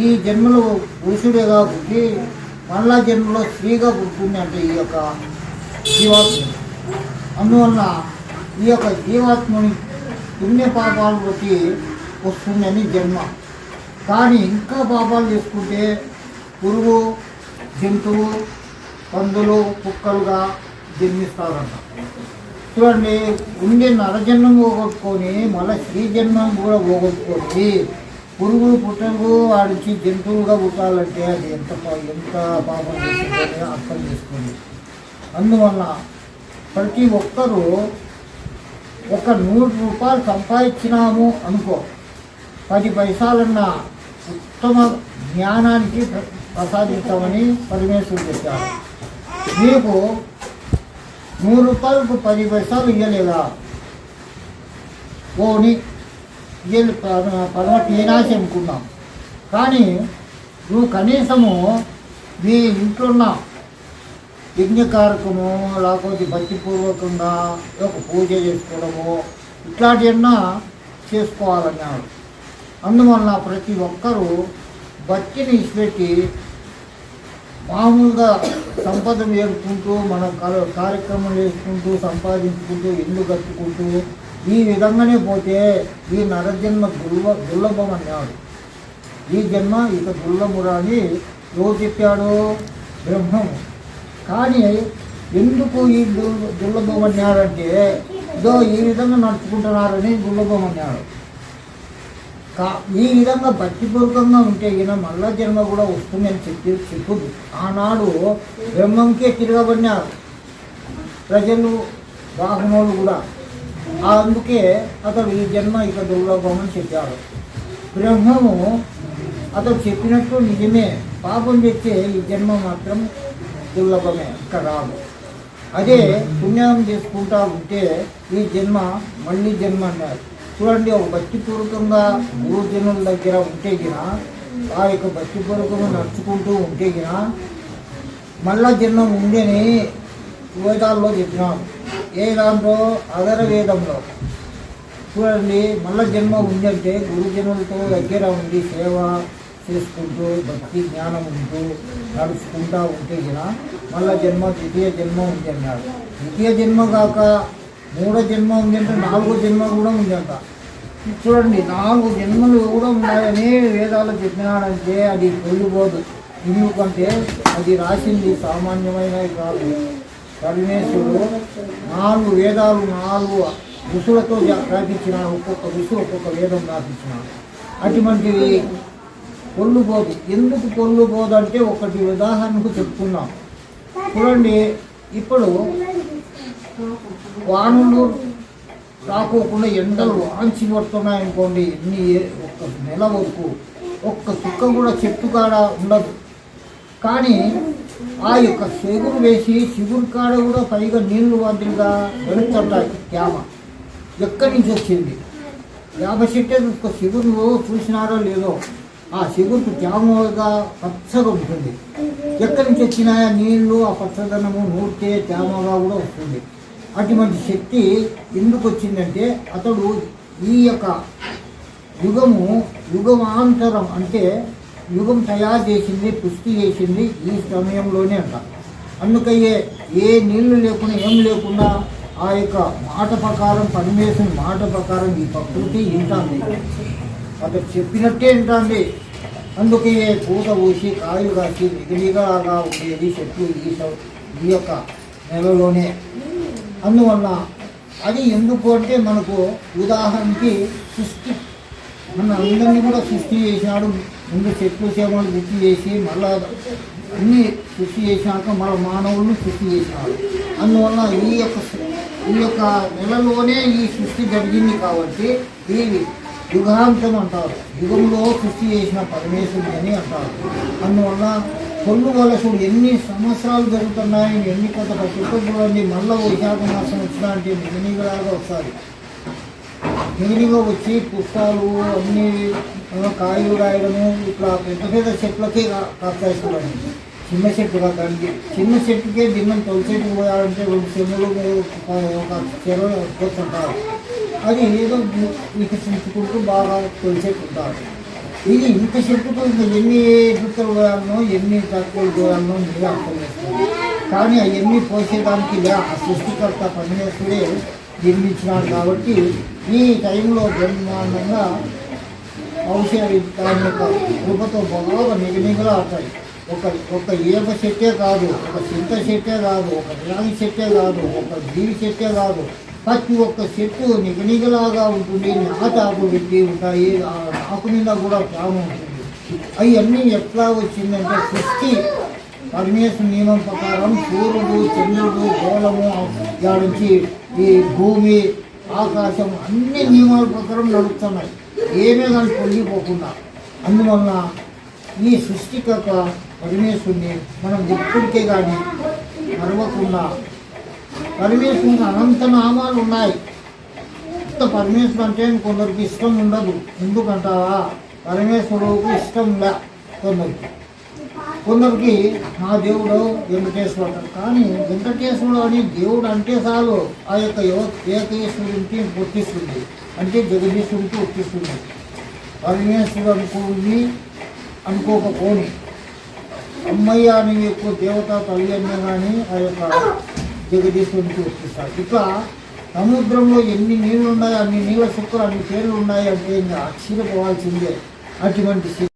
ఈ జన్మలో పురుషుడేగా పుట్టి మళ్ళా జన్మలో స్త్రీగా పుట్టింది అంటే ఈ యొక్క జీవాత్మ. అందువల్ల ఈ యొక్క జీవాత్మని పుణ్య పాపాలు బట్టి వస్తుందని జన్మ. కానీ ఇంకా పాపాలు చేసుకుంటే పురుగు జంతువు పందులు కుక్కలుగా జన్మిస్తారంట. చూడండి ఉండే నరజన్మం పోగొట్టుకొని మళ్ళీ స్త్రీ జన్మం కూడా పోగొట్టుకొని పురుగులు పుట్టంగు వాడికి జంతువులుగా పుట్టాలంటే అది ఎంత ఎంత పాపం చేస్తుందని అర్థం చేసుకోండి. అందువల్ల ప్రతి ఒక్కరూ ఒక నూరు రూపాయలు సంపాదించినాము అనుకో పది పైసలన్న ఉత్తమ జ్ఞానానికి ప్ర- ప్రసాదిస్తామని పరమేశ్వరుడు చెప్పారు. మీకు నూరు రూపాయలకు పది పైసలు ఇవ్వలేదా ఓని వీళ్ళు పదవ టీనాసి అనుకున్నాం. కానీ నువ్వు కనీసము మీ ఇంట్లో ఉన్న యజ్ఞకారకము లేకపోతే భక్తిపూర్వకంగా ఒక పూజ చేసుకోవడము ఇట్లాంటివన్నా చేసుకోవాలన్నాడు. అందువల్ల ప్రతి ఒక్కరూ భక్తిని ఇచ్చిపెట్టి మామూలుగా సంపద వేడుకుంటూ మన కార్యక్రమం చేసుకుంటూ సంపాదించుకుంటూ ఇల్లు కట్టుకుంటూ ఈ విధంగానే పోతే ఈ నరజన్మ దుర్ల దుర్లభం అన్నాడు ఈ జన్మ ఇక దుర్లభురా అని ఎవరు చెప్పాడు? బ్రహ్మము. కానీ ఎందుకు ఈ దుర్ దుర్లభం అన్నాడంటే ఇదో ఈ విధంగా నడుచుకుంటున్నారని దుర్లభం అన్నాడు కా ఈ విధంగా భక్తిపూర్వకంగా ఉంటే ఈయన మళ్ళా జన్మ కూడా వస్తుందని చెప్పి చెప్పుదు. ఆనాడు బ్రహ్మంకే తిరగబడినారు. ప్రజలు వాహనోళ్ళు కూడా. అందుకే అతడు ఈ జన్మ ఇక దుర్లభం చెప్పాడు. బ్రహ్మము అతడు చెప్పినట్టు నిజమే. పాపం చేస్తే ఈ జన్మ మాత్రం దుర్లభమే. ఇక్కడ రాదు. అదే పుణ్యం చేసుకుంటా ఉంటే ఈ జన్మ మళ్ళీ జన్మ అన్నారు. చూడండి ఒక భక్తిపూర్వకంగా గురుజనుల దగ్గర ఉంటే గిన ఆ యొక్క భక్తిపూర్వకంగా నడుచుకుంటూ ఉంటే గిన మళ్ళా జన్మ ఉందని వేదాల్లో చెప్పినాము ఏ దాంట్లో అదర వేదంలో. చూడండి మళ్ళా జన్మ ఉందంటే గురుజనులతో దగ్గర ఉండి సేవ చేసుకుంటూ భక్తి జ్ఞానం ఉంటూ నడుచుకుంటా ఉంటే కదా మళ్ళా జన్మ ద్వితీయ జన్మ ఉంది అన్నాడు ద్వితీయ జన్మ కాక మూడో జన్మ ఉంది అంటే నాలుగో జన్మ కూడా ఉందంట. చూడండి నాలుగు జన్మలు కూడా ఉన్నాయని వేదాలు చెప్పినాడంటే అది పొల్లిపోదు ఎందుకంటే అది రాసింది సామాన్యమైనవి కాదు పరమేశ్వరుడు నాలుగు వేదాలు నాలుగు ఋషులతో రాపించిన ఒక్కొక్క ఋషి ఒక్కొక్క వేదం రాపించినాడు అటువంటివి పొల్లుపోదు ఎందుకు పొల్లుపోదు అంటే ఒకటి ఉదాహరణకు చెప్తున్నాం. చూడండి ఇప్పుడు వానలు రాకోకుండా ఎండలు వాంచి పడుతున్నాయనుకోండి ఎన్ని ఒక్క నెల వరకు ఒక్క చుక్క కూడా చెట్టు కాడ ఉండదు. కానీ ఆ యొక్క చిగురు వేసి చిగురు కాడ కూడా పైగా నీళ్ళు వాటిగా వెళుతుంటాయి తేమ ఎక్కడి నుంచి వచ్చింది? యాభై చెట్టు ఒక చిగురులో చూసినారో లేదో ఆ చిగురుకు తేమగా పచ్చగా ఉంటుంది. ఎక్కడి నుంచి వచ్చినాయా నీళ్ళు ఆ పచ్చదనము నూరితే తేమగా కూడా వస్తుంది. అటువంటి శక్తి ఎందుకు వచ్చిందంటే అతడు ఈ యొక్క యుగము యుగమాంతరం అంటే యుగం తయారు చేసింది పుష్టి చేసింది ఈ సమయంలోనే అంట. అందుకయ్యే ఏ నీళ్ళు లేకుండా ఏం లేకుండా ఆ యొక్క మాట ప్రకారం పనిమేసిన మాట ప్రకారం ఈ ప్రకృతి వింటుంది. అతను చెప్పినట్టే వింటుంది. అందుకే పూత పూసి కాయలు కాసి మిగిలిగా ఉండేది చెట్లు ఈ స- ఈ యొక్క నెలలోనే. అందువల్ల అది ఎందుకు అంటే మనకు ఉదాహరణకి సృష్టి మన అందరినీ కూడా సృష్టి చేసినాడు ముందు చెట్లు చేమలు సృష్టి చేసి మళ్ళా అన్ని సృష్టి చేసినాక మళ్ళీ మానవులను సృష్టి చేసినాడు అందువల్ల ఈ యొక్క ఈ యొక్క నెలలోనే ఈ సృష్టి జరిగింది కాబట్టి ఇది యుగాంతం అంటారు. యుగంలో సృష్టి చేసిన పరమేశ్వరుడు అని అంటారు. అందువల్ల కొల్లు వలసుడు ఎన్ని సంవత్సరాలు జరుగుతున్నాయి ఎన్ని కొత్త చూడండి మళ్ళీ వైశాఖ మాసం వచ్చినా అంటే మిగిలిగలాగా వస్తుంది మిగిలిగా వచ్చి పుష్పాలు అన్ని కాయలు రాయడము ఇట్లా పెద్ద పెద్ద చెట్లకి కాస్తాయి చిన్న చెట్టు కాదండి చిన్న చెట్టుకే దిన్నం తొలి చెట్టుకు పోయాలంటే రెండు చెన్నులు ఒక చెరువు వచ్చుంటారు అది ఏదో వికసించుకుంటూ బాగా తొలి చెట్టు ఉంటారు ఇది ఇంత చెట్టుతో ఎన్ని చుక్కలు పోయాలనో ఎన్ని తక్కువలు పోయాలనో మీరే అర్థం చేస్తారు కానీ అవన్నీ పోసేదానికి ఆ సృష్టికర్త పరమేశ్వరే నిర్మించినాడు కాబట్టి ఈ టైంలో బ్రహ్మాండంగా ఔషధ దాని యొక్క కృపతో బాగా నిగనిగలా అవుతాయి ఒక ఒక ఏప చెట్టే కాదు ఒక చింత చెట్టే కాదు ఒక రాగి చెట్టే కాదు ఒక జీవి చెట్టే కాదు. ప్రతి ఒక్క చెట్టు నిగనిగలాగా ఉంటుంది నాట పెట్టి ఉంటాయి ఆ ఆకు మీద కూడా ప్రాణం ఉంటుంది. అవన్నీ ఎట్లా వచ్చిందంటే సృష్టి పరమేశ్వర నియమం ప్రకారం సూర్యుడు చంద్రుడు గోళము దాని నుంచి ఈ భూమి ఆకాశం అన్ని నియమాల ప్రకారం నడుస్తున్నాయి. ఏమే కానీ పొంగిపోకుండా. అందువలన ఈ సృష్టికర్త పరమేశ్వరుని మనం ఎప్పటికే కానీ మరవకుండా పరమేశ్వరుని అనంత నామాలు ఉన్నాయి. ఇంత పరమేశ్వరు అంటే కొందరికి ఇష్టం ఉండదు. ఎందుకంటావా? పరమేశ్వరుడికి ఇష్టం లే కొందరికి. కొందరికి మా దేవుడు వెంకటేశ్వరుడు. కానీ వెంకటేశ్వరుడు అని దేవుడు అంటే చాలు ఆ యొక్క ఏకేశ్వరునికి పుట్టిస్తుంది అంటే జగదీశ్వరుడికి గుర్తిస్తుంది పరమేశ్వరుడు అనుకోని అనుకోకపోని. అమ్మయ్య అని ఎక్కువ దేవత తల్లి అనే కానీ ఆ యొక్క జగదీశ్వరునికి గుర్తిస్తారు ఇట్లా సముద్రంలో ఎన్ని నీళ్ళు ఉన్నాయో అన్ని నీళ్ళ శుక్రులు అన్ని పేర్లు ఉన్నాయి అంటే ఇంకా ఆశ్చర్యపోవాల్సిందే. అటువంటి